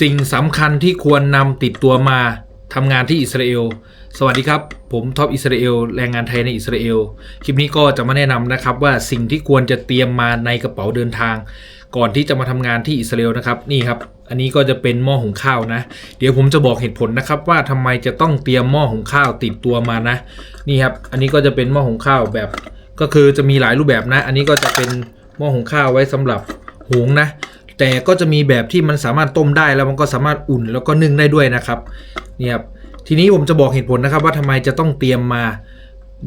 สิ่งสำคัญที่ควรนำติดตัวมาทำงานที่อิสราเอล สวัสดีครับ ผมท็อปอิสราเอลแรงงานไทยในอิสราเอล คลิปนี้ก็จะมาแนะนำนะครับว่าสิ่งที่ควรจะเตรียมมาในกระเป๋าเดินทาง ก่อนที่จะมาทำงานที่อิสราเอลนะครับ นี่ครับ อันนี้ก็จะเป็นหม้อหุงข้าวนะ เดี๋ยวผมจะบอกเหตุผลนะครับ ว่าทำไมจะต้องเตรียมหม้อหุงข้าวติดตัวมานะ นี่ครับ อันนี้ก็จะเป็นหม้อหุงข้าวแบบ ก็คือจะมีหลายรูปแบบนะ อันนี้ก็จะเป็นหม้อหุงข้าวไว้สำหรับหุงนะ แต่ก็จะมีแบบที่มันสามารถต้มได้แล้วมันก็สามารถอุ่นแล้วก็นึ่งได้ด้วยนะครับเนี่ยครับทีนี้ผมจะบอกเหตุผลนะครับว่าทำไมจะต้องเตรียมมา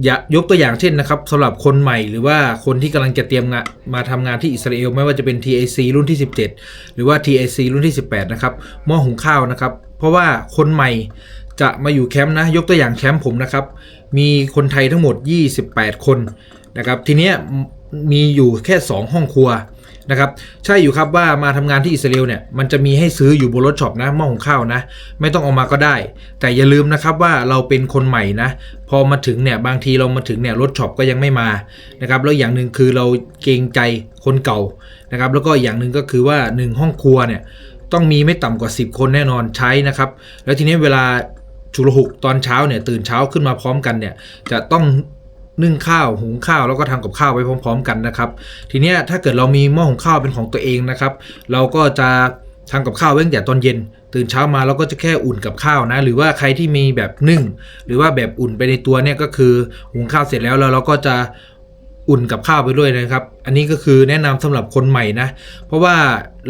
อย่ายกตัวอย่างเช่นนะครับสำหรับคนใหม่หรือว่าคนที่กำลังจะเตรียมงานมาทำงานที่อิสราเอลไม่ว่าจะเป็น TAC รุ่นที่ 17 หรือว่า TAC รุ่นที่ 18 นะครับหม้อหุงข้าวนะครับ เพราะว่าคนใหม่จะมาอยู่แคมป์นะ ยกตัวอย่างแคมป์ผมนะครับ มีคนไทยทั้งหมด 28 คนนะครับ ทีเนี้ยมีอยู่แค่ 2 ห้องครัว นะครับใช่อยู่ครับว่ามาทำงานที่อิสราเอลเนี่ยมันจะมีให้ซื้ออยู่บนรถช็อปนะหม้อหุงข้าวนะ ไม่ต้องเออกมาก็ได้ แต่อย่าลืมนะครับว่าเราเป็นคนใหม่นะพอมาถึงเนี่ยบางทีเรามาถึงเนี่ยรถช็อปก็ยังไม่มานะครับแล้วอย่างหนึ่งคือเราเกรงใจคนเก่านะครับแล้วก็อย่างหนึ่งก็คือว่า 1 ห้องครัวเนี่ยต้องมีไม่ต่ำกว่า 10 คนแน่นอนใช้นะครับ แล้วทีนี้เวลาชุลหุกตอนเช้าเนี่ยตื่นเช้าขึ้นมาพร้อมกันเนี่ยจะต้อง นึ่งข้าวหุงข้าวแล้วก็ทำกับข้าวไปพร้อม ๆ กันนะครับ ทีเนี้ยถ้าเกิดเรามีหม้อหุงข้าวเป็นของตัวเองนะครับ เราก็จะทำกับข้าวไว้ตั้งแต่ตอนเย็น ตื่นเช้ามาเราก็จะแค่อุ่นกับข้าวนะ หรือว่าใครที่มีแบบนึ่ง หรือว่าแบบอุ่นไปในตัวเนี่ยก็คือหุงข้าวเสร็จแล้วแล้วเราก็จะ อุ่นกับข้าวไปด้วยนะครับ อันนี้ก็คือแนะนำสำหรับคนใหม่นะ เพราะว่า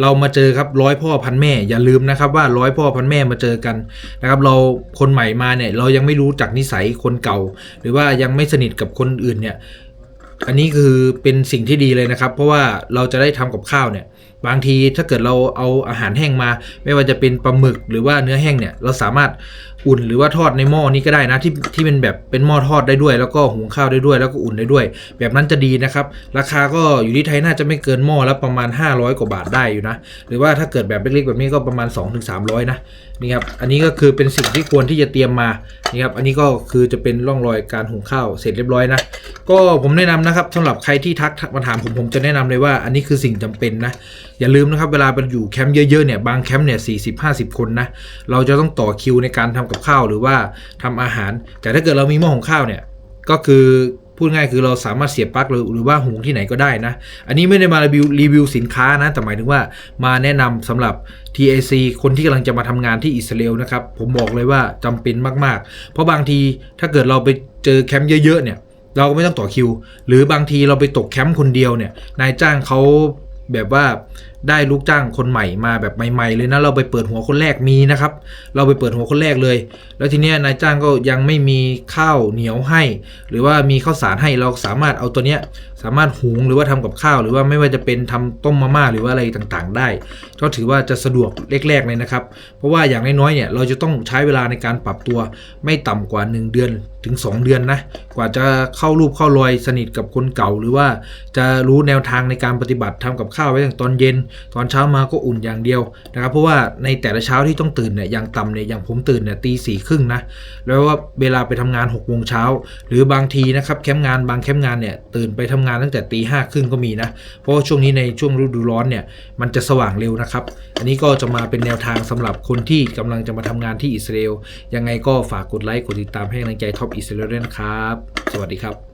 เรามาเจอครับร้อยพ่อพันแม่อย่าลืมนะครับว่าร้อยพ่อพันแม่มาเจอกันนะครับเราคนใหม่มาเนี่ยเรายังไม่รู้จักนิสัยคนเก่า หรือว่ายังไม่สนิทกับคนอื่นเนี่ยอันนี้คือเป็นสิ่งที่ดีเลยนะครับ เพราะว่าเราจะได้ทำกับข้าวเนี่ยบางทีถ้าเกิดเราเอาอาหารแห้งมา ไม่ว่าจะเป็นปลาหมึกหรือว่าเนื้อแห้งเนี่ยเราสามารถอุ่นหรือว่าทอดในหม้อนี้ก็ได้นะที่ที่เป็นแบบเป็นหม้อทอดได้ด้วย แล้วก็หุงข้าวได้ด้วย แล้วก็อุ่นได้ด้วย แบบนั้นจะดีนะครับ ราคาก็อยู่ที่ไทยน่าจะไม่เกินหม้อละประมาณ 500 กว่าบาทได้อยู่นะ หรือว่าถ้าเกิดแบบเล็กๆแบบนี้ก็ประมาณ 2-300 นะนี่ครับอันนี้ก็คือเป็นสิ่งที่ควรที่จะเตรียมมานี่ครับอันนี้ก็คือจะเป็นร่องรอยการหุงข้าวเสร็จเรียบร้อยนะก็ผมแนะนำนะครับสำหรับใครที่ทักมาถามผมผมจะแนะนำเลยว่า อันนี้คือสิ่งจำเป็นนะ อย่าลืมนะครับเวลาไปอยู่แคมป์เยอะๆเนี่ยบางแคมป์เนี่ยสี่สิบห้าสิบคนนะเราจะต้องต่อคิวในการทำกับข้าวหรือว่าทำอาหาร แต่ถ้าเกิดเรามีหม้อหุงข้าวเนี่ยก็คือพูดง่ายคือเราสามารถเสียบปลั๊กหรือหรือว่าหุงที่ไหนก็ได้นะ อันนี้ไม่ได้มารีวิวรีวิวสินค้านะ แต่หมายถึงว่ามาแนะนำสำหรับ TAC คนที่กำลังจะมาทำงานที่อิสราเอลนะครับ ผมบอกเลยว่าจำเป็นมาก ๆ เพราะบางทีถ้าเกิดเราไปเจอแคมป์เยอะ ๆ เนี่ย เราก็ไม่ต้องต่อคิว หรือบางทีเราไปตกแคมป์คนเดียวเนี่ย นายจ้างเขา แบบว่าได้ลูกจ้างคนใหม่มาแบบใหม่ ๆ เลยนะเราไปเปิดหัวคนแรกมีนะครับ เราไปเปิดหัวคนแรกเลย แล้วทีเนี้ยนายจ้างก็ยังไม่มีข้าวเหนียวให้ หรือว่ามีข้าวสารให้เราสามารถเอาตัวเนี้ยสามารถหุงหรือว่าทำกับข้าว หรือว่าไม่ว่าจะเป็นทำต้มมาม่าหรือว่าอะไรต่างๆ ได้ ก็ถือว่าจะสะดวกแรกๆเลยนะครับ เพราะว่าอย่างน้อยๆเนี่ยเราจะต้องใช้เวลาในการปรับตัวไม่ต่ำกว่า 1 เดือนถึง 2 เดือนนะกว่าจะเข้ารูปเข้ารอยสนิทกับคนเก่า หรือว่าจะรู้แนวทางในการปฏิบัติทำกับข้าวไว้ตั้งตอนเย็นตอนเช้ามาก็อุ่นอย่างเดียวนะครับเพราะว่าในแต่ละเช้าที่ต้องตื่นเนี่ยอย่างต่ำเนี่ยอย่างผมตื่นเนี่ยตีสี่ครึ่งนะแล้วว่าเวลาไปทำงาน6กโมงเช้าหรือบางทีนะครับแคมป์งานบางแคมป์งานเนี่ยตื่นไปทำงานตั้งแต่ตีห้าครึ่งก็มีนะเพราะว่าช่วงนี้ในช่วงฤดูร้อนเนี่ยมันจะสว่างเร็วนะครับ อันนี้ก็จะมาเป็นแนวทางสำหรับคนที่กำลังจะมาทำงานที่อิสราเอลยังไงก็ฝากกดไลค์กดติดตามให้กำลังใจท็อปอิสราเอลด้วยนะครับ สวัสดีครับ